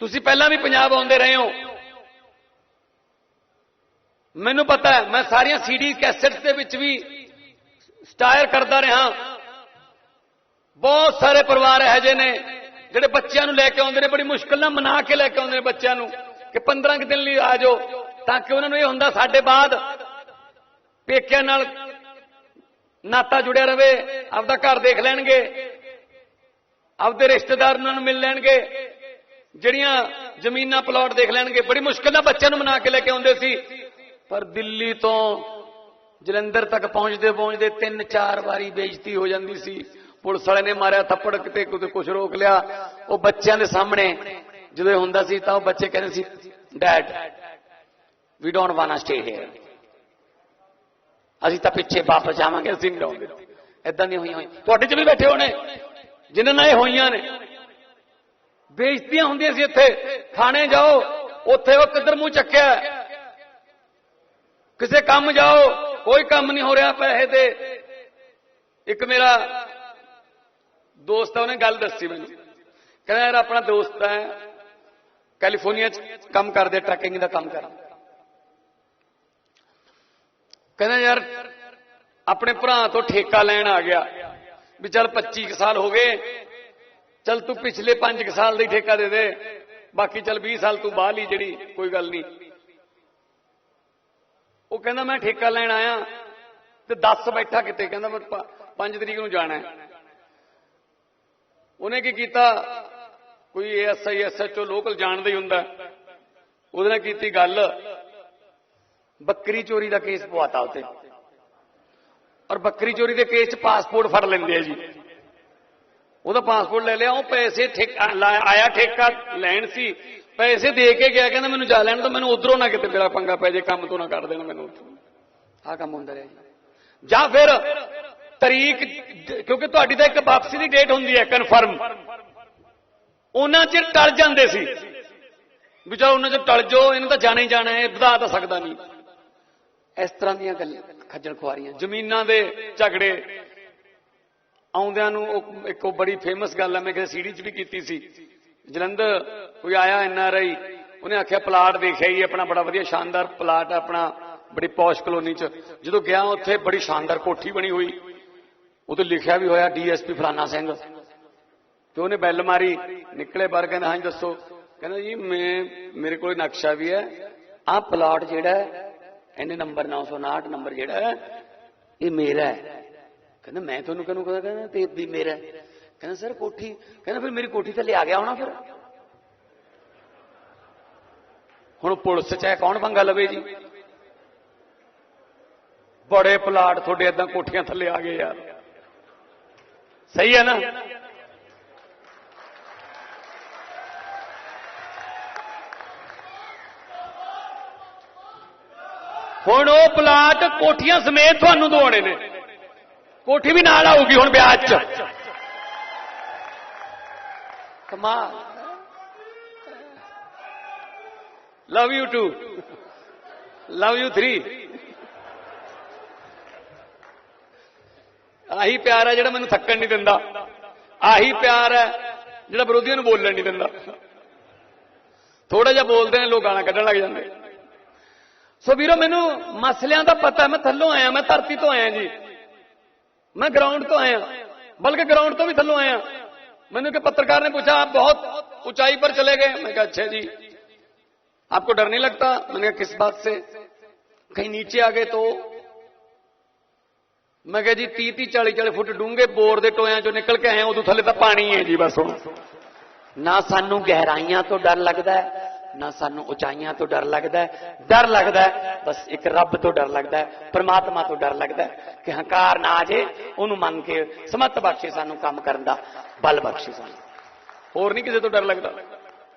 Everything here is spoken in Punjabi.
ਤੁਸੀਂ ਪਹਿਲਾਂ ਵੀ ਪੰਜਾਬ ਆਉਂਦੇ ਰਹੇ ਹੋ। ਮੈਨੂੰ ਪਤਾ ਹੈ, ਮੈਂ ਸਾਰੀਆਂ ਸੀਡੀ ਕੈਸੇਟਸ ਦੇ ਵਿੱਚ ਵੀ ਸਟਾਇਰ ਕਰਦਾ ਰਿਹਾ। ਬਹੁਤ ਸਾਰੇ ਪਰਿਵਾਰ ਇਹੋ ਜਿਹੇ ਨੇ, ਜਿਹੜੇ ਬੱਚਿਆਂ ਨੂੰ ਲੈ ਕੇ ਆਉਂਦੇ ਨੇ, ਬੜੀ ਮੁਸ਼ਕਲ ਨਾਲ ਮਨਾ ਕੇ ਲੈ ਕੇ ਆਉਂਦੇ ਨੇ ਬੱਚਿਆਂ ਨੂੰ ਕਿ 15 ਕੁ ਦਿਨ ਲਈ ਆ ਜਾਓ, ਤਾਂ ਕਿ ਉਹਨਾਂ ਨੂੰ ਇਹ ਹੁੰਦਾ ਸਾਡੇ ਬਾਅਦ ਪੇਕਿਆਂ ਨਾਲ ਨਾਤਾ ਜੁੜਿਆ ਰਵੇ, ਆਪਦਾ ਘਰ ਦੇਖ ਲੈਣਗੇ, ਆਪਦੇ ਰਿਸ਼ਤੇਦਾਰ ਉਹਨਾਂ ਨੂੰ ਮਿਲ ਲੈਣਗੇ। ਜਿਹੜੀਆਂ ਜ਼ਮੀਨਾਂ ਪਲਾਟ ਦੇਖ ਲੈਣਗੇ, ਬੜੀ ਮੁਸ਼ਕਲ ਨਾਲ ਬੱਚਿਆਂ ਨੂੰ ਮਨਾ ਕੇ ਲੈ ਕੇ ਆਉਂਦੇ ਸੀ। ਪਰ ਦਿੱਲੀ ਤੋਂ ਜਲੰਧਰ ਤੱਕ ਪਹੁੰਚਦੇ ਪਹੁੰਚਦੇ ਤਿੰਨ ਚਾਰ ਵਾਰੀ ਬੇਇੱਜ਼ਤੀ ਹੋ ਜਾਂਦੀ ਸੀ। ਪੁਲਿਸ ਵਾਲੇ ਨੇ ਮਾਰਿਆ ਥੱਪੜ ਕਿਤੇ ਕਿਤੇ ਕੁਝ ਰੋਕ ਲਿਆ। ਉਹ ਬੱਚਿਆਂ ਦੇ ਸਾਹਮਣੇ ਜਦੋਂ ਇਹ ਹੁੰਦਾ ਸੀ ਤਾਂ ਉਹ ਬੱਚੇ ਕਹਿੰਦੇ ਸੀ dad we don't want to stay here ਅਸੀਂ ਤਾਂ ਪਿੱਛੇ ਵਾਪਸ ਜਾਵਾਂਗੇ, ਅਸੀਂ ਨਹੀਂ ਰਹੋਗੇ ਇਦਾਂ ਨਹੀਂ ਹੋਈਆਂ ਹੋਈਆਂ। ਤੁਹਾਡੇ ਚ ਵੀ ਬੈਠੇ ਹੋਣੇ, ਜਿਨ੍ਹਾਂ ਨਾਲ ਇਹ ਹੋਈਆਂ ਨੇ। ਬੇਇੱਜ਼ਤੀਆਂ ਹੁੰਦੀਆਂ ਸੀ ਇੱਥੇ। ਥਾਣੇ ਜਾਓ, ਉੱਥੇ ਉਹ ਕਿੱਧਰ ਮੂੰਹ ਚੱਕਿਆ? ਕਿਸੇ ਕੰਮ ਜਾਓ, ਕੋਈ ਕੰਮ ਨਹੀਂ ਹੋ ਰਿਹਾ ਪੈਸੇ ਤੇ ਇੱਕ ਮੇਰਾ ਦੋਸਤ ਆ, ਉਹਨੇ ਗੱਲ ਦੱਸੀ ਮੈਨੂੰ। ਕਹਿੰਦਾ, ਯਾਰ, ਆਪਣਾ ਦੋਸਤ ਹੈ, ਕੈਲੀਫੋਰਨੀਆ ਚ ਕੰਮ ਕਰਦੇ, ਟਰੱਕਿੰਗ ਦਾ ਕੰਮ ਕਰਦਾ ਕਹਿੰਦਾ, ਯਾਰ, ਆਪਣੇ ਭਰਾ ਤੋਂ ਠੇਕਾ ਲੈਣ ਆ ਗਿਆ। ਵੀ ਚੱਲ 25 ਕੁ ਸਾਲ ਹੋ ਗਏ ਚੱਲ ਤੂੰ ਪਿਛਲੇ 5 ਕੁ ਸਾਲ ਦਾ ਹੀ ਠੇਕਾ ਦੇ ਦੇ, ਬਾਕੀ ਚੱਲ 20 ਸਾਲ ਤੂੰ ਬਾਹਰ ਲਈ ਜਿਹੜੀ, ਕੋਈ ਗੱਲ ਨਹੀਂ। ਉਹ ਕਹਿੰਦਾ, ਮੈਂ ਠੇਕਾ ਲੈਣ ਆਇਆ ਤੇ 10 ਬੈਠਾ ਕਿਤੇ। ਕਹਿੰਦਾ, ਮੈਂ 5 ਤਰੀਕ ਨੂੰ ਜਾਣਾ ਉਹਨੇ ਕੀ ਕੀਤਾ? ਕੋਈ ਐਸਆਈ ਐਸਐਚਓ ਲੋਕਲ ਜਾਣਦਾ ਹੀ ਹੁੰਦਾ। ਉਹਦੇ ਨਾਲ ਕੀਤੀ ਗੱਲ। ਬੱਕਰੀ ਚੋਰੀ ਦਾ ਕੇਸ ਪਵਾਤਾ ਉਤੇ ਔਰ ਬੱਕਰੀ ਚੋਰੀ ਦੇ ਕੇਸ 'ਚ ਪਾਸਪੋਰਟ ਫੜ ਲੈਂਦੇ ਆ ਜੀ। ਉਹਦਾ ਪਾਸਪੋਰਟ ਲੈ ਲਿਆ, ਉਹ ਪੈਸੇ ਠੇਕਾ ਆਇਆ ਠੇਕਾ ਲੈਣ ਸੀ। ਪੈਸੇ ਦੇ ਕੇ ਗਿਆ, ਕਹਿੰਦਾ ਮੈਨੂੰ ਜਾ ਲੈਣ ਤਾਂ ਮੈਨੂੰ ਉਧਰੋਂ ਨਾ ਕਿਤੇ ਮੇਰਾ ਪੰਗਾ ਪੈ ਜੇ, ਕੰਮ ਤੋਂ ਨਾ ਕਰ ਦੇਣਾ ਮੈਨੂੰ ਆਹ ਕੰਮ ਹੁੰਦਾ ਰਿਹਾ ਜੀ। ਜਾਂ ਫਿਰ ਤਰੀਕ ਕਿਉਂਕਿ ਤੁਹਾਡੀ ਤਾਂ ਇੱਕ ਵਾਪਸੀ ਦੀ ਡੇਟ ਹੁੰਦੀ ਹੈ ਕਨਫਰਮ ਉਹਨਾਂ ਚ ਟਲ ਜਾਂਦੇ ਸੀ। ਵੀ ਚਲੋ ਉਹਨਾਂ ਚ ਟਲ ਜੋ ਇਹਨੂੰ ਤਾਂ ਜਾਣਾ ਹੀ ਜਾਣਾ ਹੈ, ਵਧਾ ਤਾਂ ਸਕਦਾ ਨਹੀਂ। ਇਸ ਤਰ੍ਹਾਂ ਦੀਆਂ ਗੱਲਾਂ, ਖੱਜਲ ਖੁਆਰੀਆਂ, ਜ਼ਮੀਨਾਂ ਦੇ ਝਗੜੇ। ਆਉਂਦਿਆਂ ਨੂੰ ਉਹ ਇੱਕ ਉਹ ਬੜੀ ਫੇਮਸ ਗੱਲ ਹੈ, ਮੈਂ ਕਿਸੇ ਸੀੜੀ 'ਚ ਵੀ ਕੀਤੀ ਸੀ। ਜਲੰਧਰ ਕੋਈ ਆਇਆ ਐਨ ਆਰ ਆਈ ਉਹਨੇ ਆਖਿਆ, ਪਲਾਟ ਦੇਖਿਆ ਹੀ ਆਪਣਾ ਬੜਾ ਵਧੀਆ ਸ਼ਾਨਦਾਰ ਪਲਾਟ ਹੈ, ਆਪਣਾ ਬੜੀ ਪੌਸ਼ ਕਲੋਨੀ 'ਚ। ਜਦੋਂ ਗਿਆ ਉੱਥੇ ਬੜੀ ਸ਼ਾਨਦਾਰ ਕੋਠੀ ਬਣੀ ਹੋਈ ਉਹਤੇ ਲਿਖਿਆ ਵੀ ਹੋਇਆ ਡੀਐਸਪੀ ਫਲਾਨਾ ਸਿੰਘ। ਤੇ ਉਹਨੇ ਬੈਲ ਮਾਰੀ, ਨਿਕਲੇ ਬਾਹਰ, ਕਹਿੰਦਾ ਹਾਂਜੀ ਦੱਸੋ। ਕਹਿੰਦਾ, ਜੀ, ਮੈਂ, ਮੇਰੇ ਕੋਲ ਨਕਸ਼ਾ ਵੀ ਹੈ। ਆਹ ਪਲਾਟ ਜਿਹੜਾ ਇਹਨੇ ਨੰਬਰ 959 ਨੰਬਰ ਜਿਹੜਾ ਇਹ ਮੇਰਾ ਹੈ। ਕਹਿੰਦਾ, ਮੈਂ ਤੁਹਾਨੂੰ ਕਿਹਨੂੰ ਕਹਿੰਦਾ ਕਹਿੰਦਾ, ਤੇ ਵੀ ਮੇਰਾ। ਕਹਿੰਦਾ, ਸਰ, ਕੋਠੀ ਕਹਿੰਦਾ, ਫਿਰ ਮੇਰੀ ਕੋਠੀ ਥੱਲੇ ਆ ਗਿਆ ਹੋਣਾ ਫਿਰ? ਹੁਣ ਪੁਲਿਸ ਚ ਹੈ, ਕੌਣ ਪੰਗਾ ਲਵੇ ਜੀ? ਬੜੇ ਪਲਾਟ ਤੁਹਾਡੇ ਏਦਾਂ ਕੋਠੀਆਂ ਥੱਲੇ ਆ ਗਏ ਯਾਰ। ਸਹੀ ਹੈ ਨਾ? ਹੁਣ ਉਹ ਪਲਾਟ ਕੋਠੀਆਂ ਸਮੇਤ ਤੁਹਾਨੂੰ ਦਵਾਉਣੇ ਨੇ। ਕੋਠੀ ਵੀ ਨਾਲ ਆਊਗੀ ਹੁਣ ਵਿਆਜ 'ਚ। ਕਮਾਲ love you too love you 3 ਆਹੀ ਪਿਆਰ ਹੈ ਜਿਹੜਾ ਮੈਨੂੰ ਥੱਕਣ ਨਹੀਂ ਦਿੰਦਾ। ਆਹੀ ਪਿਆਰ ਹੈ ਜਿਹੜਾ ਵਿਰੋਧੀਆਂ ਨੂੰ ਬੋਲਣ ਨਹੀਂ ਦਿੰਦਾ। ਥੋੜਾ ਜਿਹਾ ਬੋਲਦੇ ਨੇ, ਲੋਕ ਗਾਲਾਂ ਕੱਢਣ ਲੱਗ ਜਾਂਦੇ। ਸੋ ਵੀਰੋ, ਮੈਨੂੰ ਮਸਲਿਆਂ ਦਾ ਪਤਾ ਮੈਂ ਥੱਲੋਂ ਆਇਆ, ਮੈਂ ਧਰਤੀ ਤੋਂ ਆਇਆ ਜੀ। मैं ग्राउंड तो आया, बल्कि ग्राउंड तो भी थलो आया। मैंने उनके पत्रकार ने पूछा, आप बहुत ऊंचाई पर चले गए? मैं कहा अच्छा जी, आपको डर नहीं लगता? मैंने कहा, किस बात से? कहीं नीचे आ गए तो? मैं कह, जी ती ती चाली चाली फुट डूँगे बोर दे टोया जो निकल के आए उदू थले तो पानी है जी, बस ना, सानू गहराइया तो डर लगता है। ਨਾ ਸਾਨੂੰ ਉਚਾਈਆਂ ਤੋਂ ਡਰ ਲੱਗਦਾ ਹੈ, ਡਰ ਲੱਗਦਾ ਹੈ, ਬਸ ਇੱਕ ਰੱਬ ਤੋਂ ਡਰ ਲੱਗਦਾ ਹੈ, ਪ੍ਰਮਾਤਮਾ ਤੋਂ ਡਰ ਲੱਗਦਾ ਹੈ ਕਿ ਹੰਕਾਰ ਨਾ ਆ ਜੇ ਉਹਨੂੰ ਮੰਨ ਕੇ ਸਮਤ ਬਖਸ਼ੇ ਸਾਨੂੰ ਕੰਮ ਕਰਨ ਦਾ, ਬਲ ਬਖਸ਼ੇ ਸਾਨੂੰ। ਹੋਰ ਨਹੀਂ ਕਿਸੇ ਤੋਂ ਡਰ ਲੱਗਦਾ।